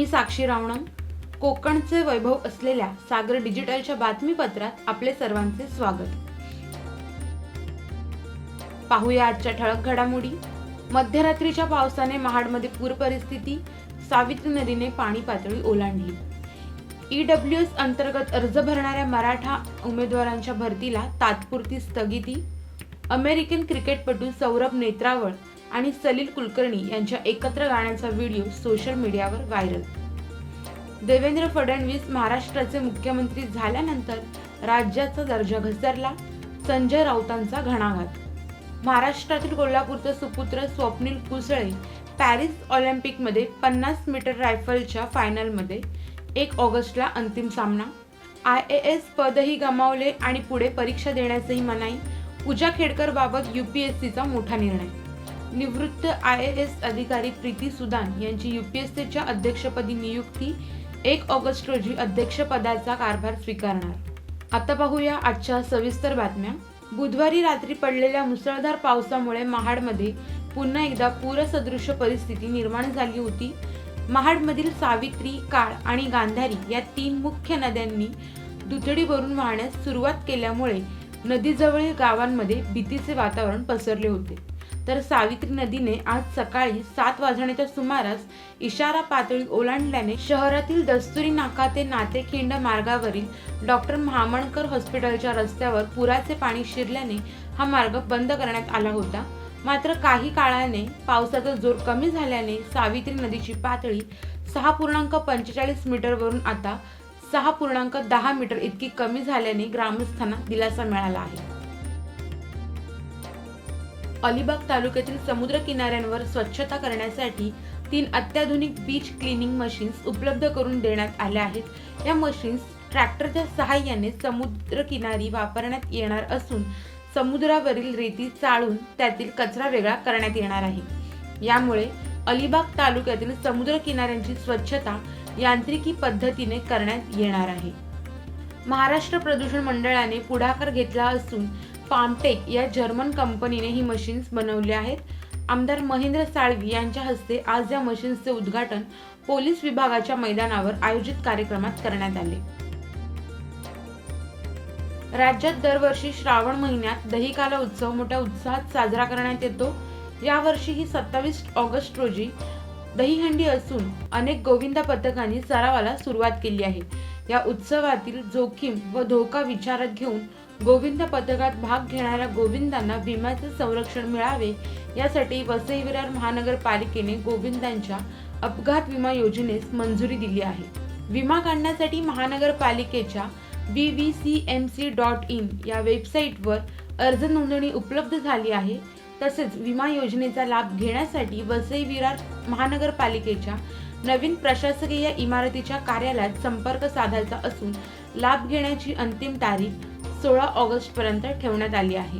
मी साक्षी रावणम. कोकणचे वैभव असलेल्या सागर डिजिटलच्या बातमीपत्रात आपले सर्वांचे स्वागत. पाहूया आजच्या ठळक घडामोडी. मध्यरात्रीच्या पावसाने महाडमध्ये पूर परिस्थिती सावित्री नदीने पाणी पातळी ओलांडली. ईडब्ल्यू एस अंतर्गत अर्ज भरणाऱ्या मराठा उमेदवारांच्या भरतीला तात्पुरती स्थगिती. अमेरिकन क्रिकेटपटू सौरभ नेत्रावळ आणि सलील कुलकर्णी यांच्या एकत्र गाण्याचा व्हिडिओ सोशल मीडियावर व्हायरल. देवेंद्र फडणवीस महाराष्ट्राचे मुख्यमंत्री झाल्यानंतर राज्याचा दर्जा घसरला. संजय राऊतांचा घणाघात. महाराष्ट्रातील कोल्हापूरचा सुपुत्र स्वप्नील कुसळे पॅरिस ऑलिम्पिकमध्ये पन्नास मीटर रायफलच्या फायनलमध्ये एक ऑगस्टला अंतिम सामना. आय ए एस पदही गमावले आणि पुढे परीक्षा देण्याचंही मनाई. पूजा खेडकर बाबत सीचा मोठा निर्णय. निवृत्त आय ए एस अधिकारी प्रीती सुदान यांची युपीएससीच्या अध्यक्षपदी नियुक्ती एक ऑगस्ट रोजी अध्यक्षपदाचा कारभार स्वीकारणार. आता पाहूया आजच्या सविस्तर बातम्या. बुधवारी रात्री पडलेल्या मुसळधार पावसामुळे महाडमध्ये पुन्हा एकदा पूरसदृश परिस्थिती निर्माण झाली होती. महाडमधील सावित्री काळ आणि गांधारी या तीन मुख्य नद्यांनी दुथडी भरून वाहण्यास सुरुवात केल्यामुळे नदीजवळील गावांमध्ये भीतीचे वातावरण पसरले होते. तर सावित्री नदीने आज सकाळी सात वाजण्याच्या सुमारास इशारा पातळी ओलांडल्याने शहरातील दस्तुरी नाका ते नातेखिंड मार्गावरील डॉक्टर महामणकर हॉस्पिटलच्या रस्त्यावर पुराचे पाणी शिरल्याने हा मार्ग बंद करण्यात आला होता. मात्र काही काळाने पावसाचा जोर कमी झाल्याने सावित्री नदीची पातळी सहा पूर्णांक पंचेचाळीस मीटरवरून आता सहा पूर्णांक दहा मीटर इतकी कमी झाल्याने ग्रामस्थांना दिलासा मिळाला आहे. अलिबाग तालुक्यातील समुद्र किनाऱ्यांवर स्वच्छता करण्यासाठी तीन अत्याधुनिक बीच क्लिनिंग मशीन्स उपलब्ध करून देण्यात आल्या आहेत. या मशीन्स ट्रॅक्टरच्या सहाय्याने समुद्र किनारी वापरण्यात येणार असून समुद्रावरील रेती चाळून त्यातील कचरा वेगळा करण्यात येणार आहे. यामुळे अलिबाग तालुक्यातील समुद्र किनाऱ्यांची स्वच्छता यांत्रिकी पद्धतीने करण्यात येणार आहे. महाराष्ट्र प्रदूषण मंडळाने पुढाकार घेतला असून पामटेक या जर्मन कंपनीने ही मशीन्स बनवली आहेत. आमदार महेंद्र साळवी यांच्या हस्ते आज या मशीन्सचे उद्घाटन पोलीस विभागाच्या मैदानावर आयोजित कार्यक्रमात करण्यात आले. राज्यात दरवर्षी श्रावण महिन्यात दहीकाला उत्सव मोठ्या उत्साहात साजरा करण्यात येतो. यावर्षी ही सत्तावीस ऑगस्ट रोजी दहीहंडी असून अनेक गोविंदा पथकांनी सरावाला सुरुवात केली आहे. या उत्सवातील जोखीम व धोका विचारात घेऊन गोविंद पथकात भाग घेणाऱ्या गोविंदांना विम्याचे संरक्षण मिळावे यासाठी वसई विरार महानगरपालिकेने गोविंदांच्या अपघात विमा योजनेस मंजुरी दिली आहे. विमा काढण्यासाठी महानगरपालिकेच्या B V C M C dot in या वेबसाईटवर अर्ज नोंदणी उपलब्ध झाली आहे. तसेच विमा योजनेचा लाभ घेण्यासाठी वसई विरार महानगरपालिकेच्या नवीन प्रशासकीय इमारतीच्या कार्यालयात संपर्क साधायचा असून लाभ घेण्याची अंतिम तारीख सोळा ऑगस्ट पर्यंत ठेवण्यात आली आहे.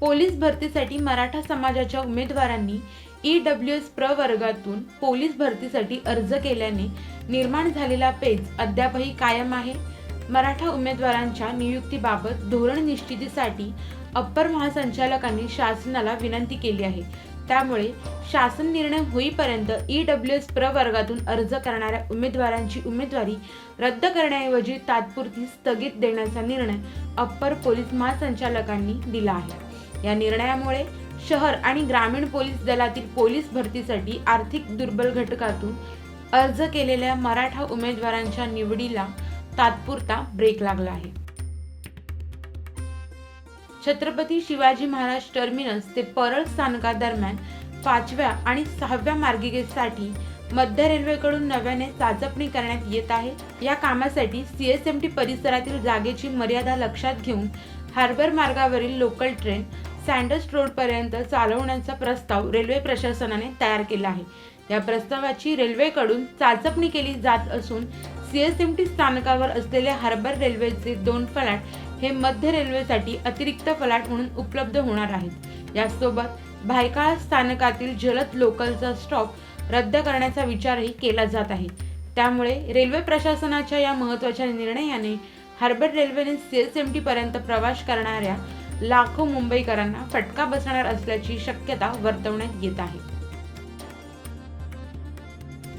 पोलीस भरतीसाठी मराठा समाजाच्या उमेदवारांनी ई डब्ल्यू एस प्रवर्गातून पोलीस भरतीसाठी अर्ज केल्याने निर्माण झालेला पेच अद्यापही कायम आहे. मराठा उमेदवारांच्या नियुक्तीबाबत धोरण निश्चितीसाठी अप्पर महासंचालकांनी शासनाला विनंती केली आहे. त्यामुळे शासन निर्णय होईपर्यंत ई डब्ल्यू एस प्रवर्गातून अर्ज करणाऱ्या उमेदवारांची उमेदवारी रद्द करण्याऐवजी तात्पुरती स्थगित देण्याचा निर्णय अप्पर पोलीस महासंचालकांनी दिला आहे. या निर्णयामुळे शहर आणि ग्रामीण पोलीस दलातील पोलीस भरतीसाठी आर्थिक दुर्बल घटकातून अर्ज केलेल्या मराठा उमेदवारांच्या निवडीला तात्पुरता ब्रेक लागला आहे. छत्रपती शिवाजी महाराज टर्मिनस ते परळ स्थानकादरम्यान पाचव्या आणि सहाव्या मार्गिकेसाठी मध्य रेल्वेकडून नव्याने चाचपणी करण्यात येत आहे. या कामासाठी सी एस एम टी परिसरातील जागेची मर्यादा लक्षात घेऊन हार्बर मार्गावरील लोकल ट्रेन सँडर्स रोडपर्यंत चालवण्याचा प्रस्ताव रेल्वे प्रशासनाने तयार केला आहे. या प्रस्तावाची रेल्वेकडून चाचपणी केली जात असून सी एस एम टी स्थानकावर असलेले हार्बर रेल्वेचे दोन फलाट हे मध्य रेल्वेसाठी अतिरिक्त फलाट म्हणून उपलब्ध होणार आहेत. यासोबत भायकाळ स्थानकातील जलद लोकलचा स्टॉप रद्द करण्याचा विचारही केला जात आहे. त्यामुळे रेल्वे प्रशासनाच्या या महत्त्वाच्या निर्णयाने हार्बर रेल्वेने सीएस एम टीपर्यंत प्रवास करणाऱ्या लाखो मुंबईकरांना फटका बसणार असल्याची शक्यता वर्तवण्यात येत आहे.